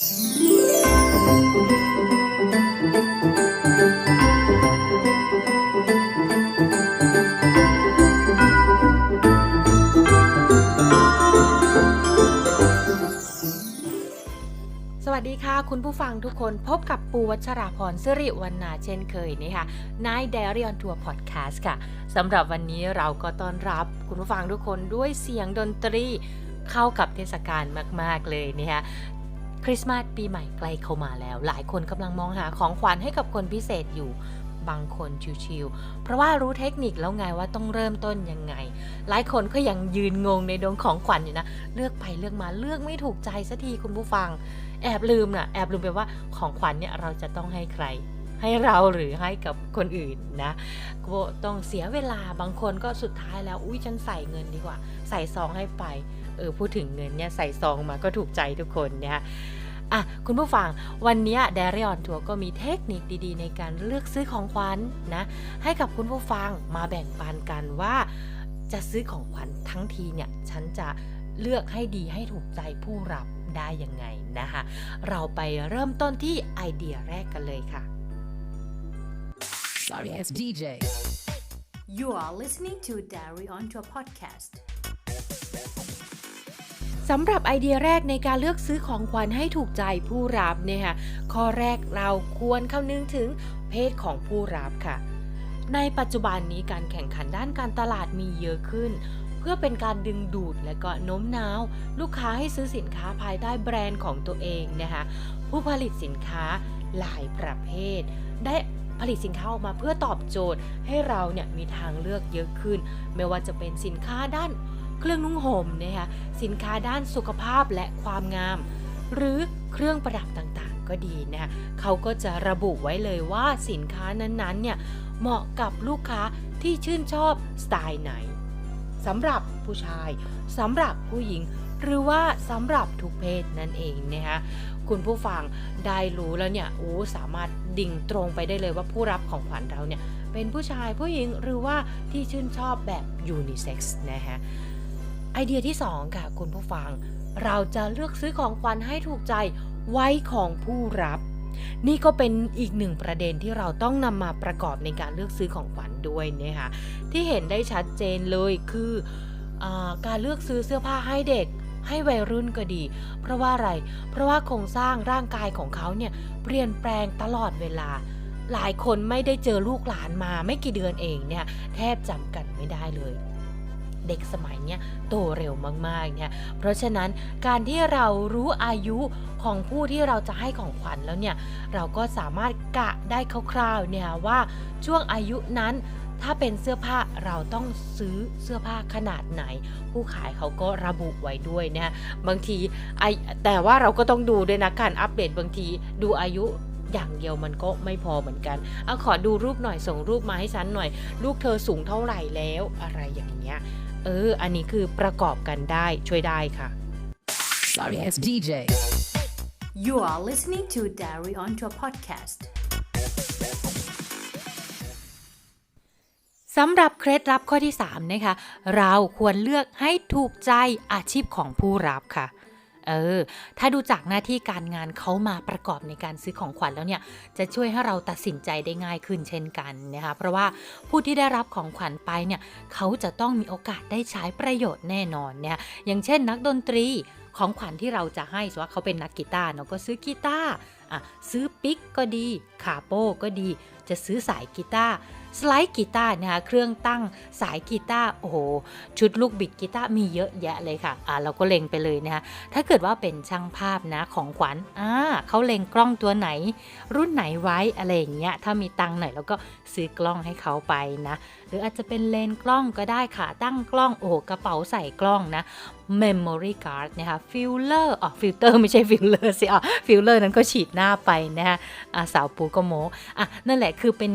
สวัสดีค่ะ คุณผู้ฟังทุกคนพบกับปูวัชราพรสิริวรรณาเช่นเคยนะคะนาย Diary on Tour Podcast ค่ะสำหรับวันนี้เราก็ต้อนรับคุณผู้ฟังทุกคนด้วยเสียงดนตรีเข้ากับเทศกาลมาก ๆ เลยนะคะ คริสต์มาสปีใหม่ใกล้เข้ามาแล้ว หลายคนกำลังมองหาของขวัญให้กับคนพิเศษอยู่บางคนชิวๆเพราะว่ารู้เทคนิคแล้วไงว่าต้องเริ่มต้นยังไง หลายคนก็ยังยืนงงในดวงของขวัญอยู่นะ เลือกไปเลือกมาเลือกไม่ถูกใจสักทีคุณผู้ฟัง แอบลืมน่ะแอบลืมไปว่าของขวัญเนี่ยเราจะต้องให้ใคร ให้เราหรือให้กับคนอื่นนะก็ต้องเสียเวลาบางคนก็สุดท้ายแล้วอุ้ยฉันใส่เงินดีกว่า ใส่ซองให้ไป เออพูดถึงเงินเนี่ยใส่ซองมาก็ถูกใจทุกคนเนี่ยอะคุณผู้ฟังวันนี้ d a r y on Tour ก็มีเทคนิคดีๆ ในการเลือกซื้อของขวัญนนะให้กับคุณผู้ฟังมาแบ่งปันกันว่า จะซื้อของขวัญทั้งทีเนี่ย ฉันจะเลือกให้ดีให้ถูกใจผู้รับได้ยังไงนะคะเราไปเริ่มต้นที่ไอเดียแรกกันเลยค่ะ Sorry, it's DJ. You are listening to Diary on Tour podcast. สำหรับไอเดียแรกในการเลือกซื้อของขวัญให้ถูกใจผู้รับเนี่ยค่ะข้อแรกเราควรคำนึงถึงเพศของผู้รับค่ะ ในปัจจุบันนี้การแข่งขันด้านการตลาดมีเยอะขึ้น เพื่อเป็นการดึงดูดและก็โน้มน้าว ลูกค้าให้ซื้อสินค้าภายใต้แบรนด์ของตัวเองนะคะผู้ผลิตสินค้าหลายประเภท ได้ผลิตสินค้าออกมาเพื่อตอบโจทย์ให้เราเนี่ยมีทางเลือกเยอะขึ้น ไม่ว่าจะเป็นสินค้าด้าน เครื่องนุ่งห่มนะคะสินค้าด้านสุขภาพและความงาม หรือเครื่องประดับต่างๆ ก็ดีนะคะเขาก็จะระบุไว้เลยว่าสินค้านั้นๆเนี่ยเหมาะกับลูกค้าที่ชื่นชอบสไตล์ไหนสำหรับผู้ชายสำหรับผู้หญิง หรือว่าสำหรับทุกเพศนั่นเองนะคะคุณผู้ฟังได้รู้แล้วเนี่ยโอ้สามารถดิ่งตรงไปได้เลยว่าผู้รับของขวัญเราเนี่ยเป็นผู้ชายผู้หญิงหรือว่าที่ชื่นชอบแบบยูนิเซ็กซ์นะคะ ไอเดียที่ 2 ค่ะคุณผู้ฟัง เราจะเลือกซื้อของขวัญให้ถูกใจไว้ของผู้รับ นี่ก็เป็นอีกหนึ่งประเด็นที่เราต้องนำมาประกอบในการเลือกซื้อของขวัญด้วยนะคะที่เห็นได้ชัดเจนเลยคืออการเลือกซื้อเสื้อผ้าให้เด็กให้วัยรุ่นก็ดี เพราะว่าอะไร เพราะว่าโครงสร้างร่างกายของเขาเนี่ยเปลี่ยนแปลงตลอดเวลา หลายคนไม่ได้เจอลูกหลานมาไม่กี่เดือนเองเนี่ยแทบจำกันไม่ได้เลย เด็กสมัยเนี้ยโตเร็วมากๆเนี่ยเพราะฉะนั้นการที่เรารู้อายุของผู้ที่เราจะให้ของขวัญแล้วเนี่ยเราก็สามารถกะได้คร่าวๆเนี่ยว่าช่วงอายุนั้นถ้าเป็นเสื้อผ้าเราต้องซื้อเสื้อผ้าขนาดไหน ผู้ขายเขาก็ระบุไว้ด้วยนะบางทีไอแต่ว่าเราก็ต้องดูด้วยนะการอัปเดตบางทีดูอายุอย่างเดียวมันก็ไม่พอเหมือนกันเอาขอดูรูปหน่อยส่งรูปมาให้ฉันหน่อย ลูกเธอสูงเท่าไหร่แล้วอะไรอย่างเงี้ย เออ อันนี้คือประกอบกันได้ช่วยได้ค่ะ Sorry, it's DJ. You are listening to Diary on Tour podcast. สำหรับเคล็ดลับข้อที่ 3 นะคะ เราควรเลือกให้ถูกใจอาชีพของผู้รับค่ะ เออ ถ้าดูจากหน้าที่การงานเขามาประกอบในการซื้อของขวัญแล้วเนี่ย จะช่วยให้เราตัดสินใจได้ง่ายขึ้นเช่นกันนะคะ เพราะว่าผู้ที่ได้รับของขวัญไปเนี่ยเขาจะต้องมีโอกาสได้ใช้ประโยชน์แน่นอนเนี่ยอย่างเช่น นักดนตรีของขวัญที่เราจะให้สว่าเขาเป็นนักกีตาร์เนาะก็ซื้อกีตาร์อะซื้อปิกก็ดีคาโป้ก็ดี จะซื้อสายกีตาร์สไลด์กีตาร์นะคะเครื่องตั้งสายกีตาร์โอ้โหชุดลูกบิดกีตาร์มีเยอะแยะเลยค่ะอ่าเราก็เล็งไปเลยนะคะถ้าเกิดว่าเป็นช่างภาพนะของขวัญอ่าเขาเล็งกล้องตัวไหน รุ่นไหนไว้อะไรอย่างเงี้ยถ้ามีตังค์หน่อยเราก็ ซื้อกล้องให้เขาไปนะ หรืออาจจะเป็นเลนกล้องก็ได้ค่ะ ตั้งกล้องโอ้กระเป๋าใส่กล้องนะ memory card นะคะฟิลเลอร์อ๋อฟิลเตอร์ไม่ใช่ฟิลเลอร์สิอ๋อฟิลเลอร์นั้นก็ฉีดหน้าไปนะคะสาวปูก็โมอะนั่นแหละคือเป็น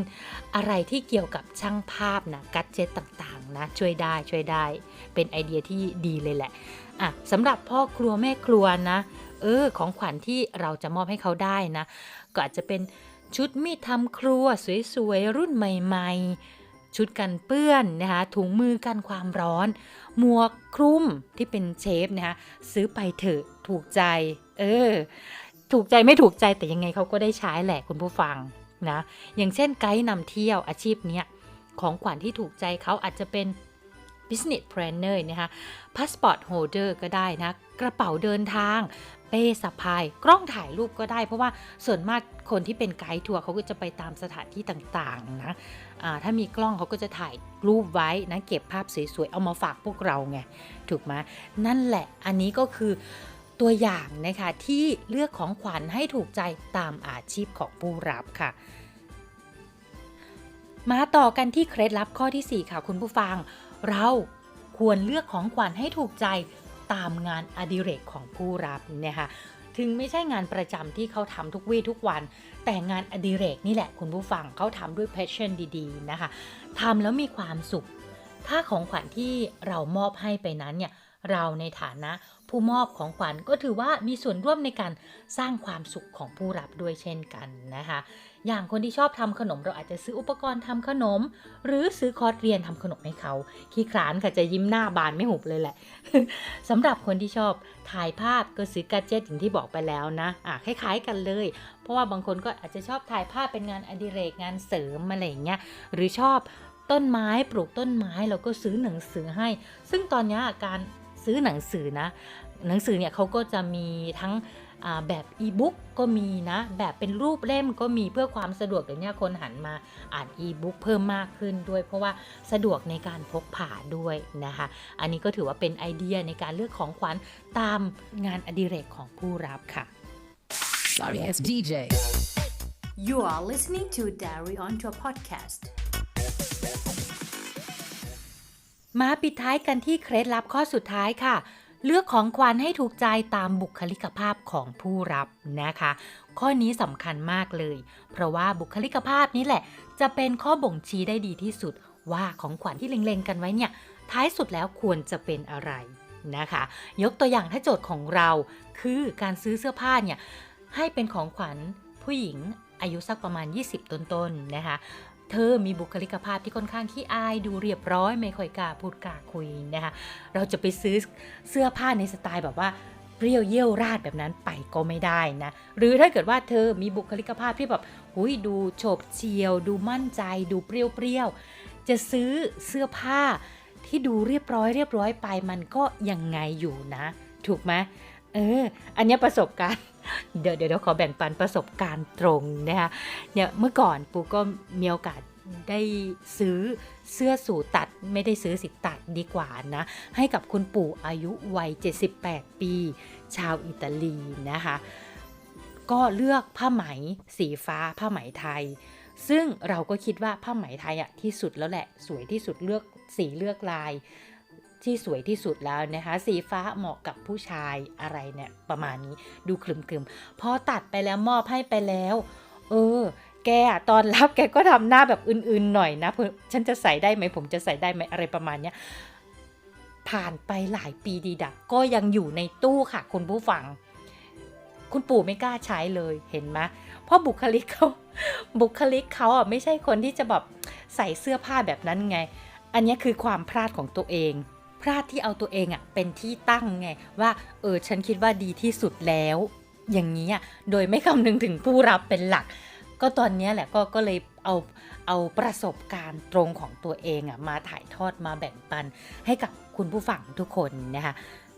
อะไรที่เกี่ยวกับช่างภาพนะกัดเจ็ตต่างๆนะช่วยได้ช่วยได้ เป็นไอเดียที่ดีเลยแหละอะสำหรับพ่อครัวแม่ครัวนะ เออของขวัญที่เราจะมอบให้เขาได้นะ ก็อาจจะเป็น ชุดมีดทำครัวสวยๆ รุ่นใหม่ๆ ชุดกันเปื้อนนะคะ ถุงมือกันความร้อน หมวกคลุมที่เป็นเชฟนะคะซื้อไปเถอะถูกใจ เออ ถูกใจไม่ถูกใจแต่ยังไงเขาก็ได้ใช้แหละคุณผู้ฟังนะ อย่างเช่นไกด์นำเที่ยวอาชีพเนี้ยของขวัญที่ถูกใจเขาอาจจะเป็น business planner นะคะ passport holder ก็ได้นะ กระเป๋าเดินทาง เป้สะพาย กล้องถ่ายรูปก็ได้ เพราะว่าส่วนมากคนที่เป็นไกด์ทัวร์เขาก็จะไปตามสถานที่ต่างๆนะอ่าถ้ามีกล้องเขาก็จะถ่ายรูปไว้นะเก็บภาพสวยๆ เอามาฝากพวกเราไง ถูกไหมนั่นแหละอันนี้ก็คือตัวอย่างนะคะที่เลือกของขวัญให้ถูกใจตามอาชีพของผู้รับค่ะมาต่อกันที่เคล็ดลับข้อที่ 4 ค่ะคุณผู้ฟัง เราควรเลือกของขวัญให้ถูกใจ ตามงานอดิเรกของผู้รับนะคะถึงไม่ใช่งานประจำที่เขาทำทุกวี่ทุกวัน แต่งานอดิเรกนี่แหละคุณผู้ฟังเขาทำด้วยเพชชั่นดีๆนะคะทำแล้วมีความสุข ถ้าของขวัญที่เรามอบให้ไปนั้นเนี่ย เราในฐานะผู้มอบของขวัญก็ถือว่ามีส่วนร่วมในการสร้างความสุขของผู้รับด้วยเช่นกันนะคะ อย่างคนที่ชอบทำขนมเราอาจจะซื้ออุปกรณ์ทำขนม หรือซื้อคอร์สเรียนทำขนมให้เขา ขี้คร้านค่ะจะยิ้มหน้าบานไม่หุบเลยแหละสำหรับคนที่ชอบถ่ายภาพก็ซื้อกัจเจตอย่างที่บอกไปแล้วนะอะคล้ายๆกันเลย เพราะว่าบางคนก็อาจจะชอบถ่ายภาพเป็นงานอดิเรกงานเสริมอะไรอย่างเงี้ยหรือชอบต้นไม้ปลูกต้นไม้เราก็ซื้อหนังสือให้ ซึ่งตอนนี้การ ซื้อหนังสือนะ หนังสือเนี่ยเขาก็จะมีทั้งอ่าแบบอีบุ๊กก็มีนะ แบบเป็นรูปเล่มก็มีเพื่อความสะดวกเดี๋ยวนี้คนหันมาอ่านอีบุ๊กเพิ่มมากขึ้นด้วย เพราะว่าสะดวกในการพกพาด้วยนะคะ อันนี้ก็ถือว่าเป็นไอเดียในการเลือกของขวัญตามงานอดิเรกของผู้รับค่ะ Sorry, it's DJ. You are listening to Diary on Tour podcast. มาปิดท้ายกันที่เคล็ดลับข้อสุดท้ายค่ะ เลือกของขวัญให้ถูกใจตามบุคลิกภาพของผู้รับนะคะ ข้อนี้สำคัญมากเลย เพราะว่าบุคลิกภาพนี้แหละ จะเป็นข้อบ่งชี้ได้ดีที่สุด ว่าของขวัญที่เล็งๆกันไว้เนี่ย ท้ายสุดแล้วควรจะเป็นอะไรนะคะ ยกตัวอย่างถ้าโจทย์ของเรา คือการซื้อเสื้อผ้าเนี่ยให้เป็นของขวัญผู้หญิงอายุสักประมาณ 20 ต้นๆนะคะ เธอมีบุคลิกภาพที่ค่อนข้างขี้อายดูเรียบร้อย ไม่ค่อยกล้าพูดกล้าคุยนะคะเราจะไปซื้อเสื้อผ้าในสไตล์แบบว่าเปรี้ยวเยี่ยวราดแบบนั้นไปก็ไม่ได้นะ หรือถ้าเกิดว่าเธอมีบุคลิกภาพที่แบบหุยดูโฉบเฉียว ดูมั่นใจ ดูเปรี้ยวๆจะซื้อเสื้อผ้าที่ดูเรียบร้อยเรียบร้อยไปมันก็ยังไงอยู่นะ ถูกไหมเออ อันนี้ประสบการณ์ เดี๋ยวเดี๋ยวขอแบ่งปันประสบการณ์ตรงนะคะเนี่ยเมื่อก่อนปูก็มีโอกาสได้ซื้อเสื้อสูทตัดไม่ได้ซื้อสิตัดดีกว่านะ ให้กับคุณปู่อายุวัย 78 ปี ชาวอิตาลีนะคะ ก็เลือกผ้าไหมสีฟ้าผ้าไหมไทย ซึ่งเราก็คิดว่าผ้าไหมไทยอะที่สุดแล้วแหละ สวยที่สุดเลือกสีเลือกลาย ที่สวยที่สุดแล้วนะคะ สีฟ้าเหมาะกับผู้ชายอะไรเนี่ยประมาณนี้ดูคลึมๆพอตัดไปแล้วมอบให้ไปแล้ว เออ แกตอนรับแกก็ทำหน้าแบบอื่นๆหน่อยนะเพื่อฉันจะใส่ได้ไหมผมจะใส่ได้ไหมอะไรประมาณเนี้ยผ่านไปหลายปีดีดักก็ยังอยู่ในตู้ค่ะ คุณผู้ฟัง คุณปู่ไม่กล้าใช้เลยเห็นไหมเพราะบุคลิกเขาบุคลิกเขาอะไม่ใช่คนที่จะแบบใส่เสื้อผ้าแบบนั้นไง อันนี้คือความพลาดของตัวเอง พลาดที่เอาตัวเองอะเป็นที่ตั้งไง ว่าเออฉันคิดว่าดีที่สุดแล้ว อย่างนี้อะโดยไม่คำนึงถึงผู้รับเป็นหลัก ก็ตอนนี้แหละก็ก็เลยเอาเอาประสบการณ์ตรงของตัวเองอะมาถ่ายทอดมาแบ่งปันให้กับคุณผู้ฟังทุกคนนะคะ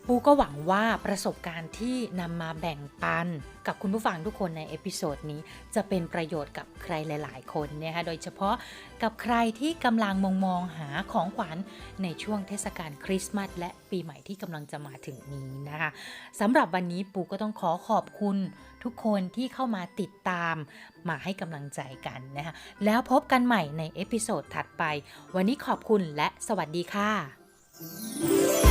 ปูก็หวังว่าประสบการณ์ที่นำมาแบ่งปัน กับคุณผู้ฟังทุกคนในเอพิโซดนี้จะเป็นประโยชน์กับใครหลาย ๆ คนนะคะโดยเฉพาะกับใครที่กำลังมองมองหาของขวัญในช่วงเทศกาลคริสต์มาสและปีใหม่ที่กำลังจะมาถึงนี้นะคะสำหรับวันนี้ปูก็ต้องขอขอบคุณทุกคนที่เข้ามาติดตามมาให้กำลังใจกันนะคะแล้วพบกันใหม่ในเอพิโซดถัดไป วันนี้ขอบคุณและสวัสดีค่ะ Thank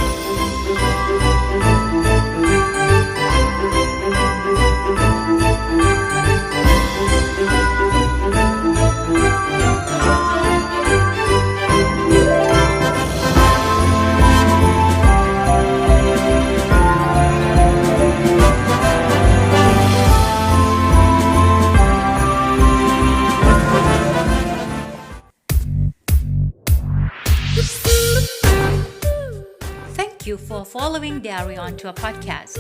following diary onto a podcast.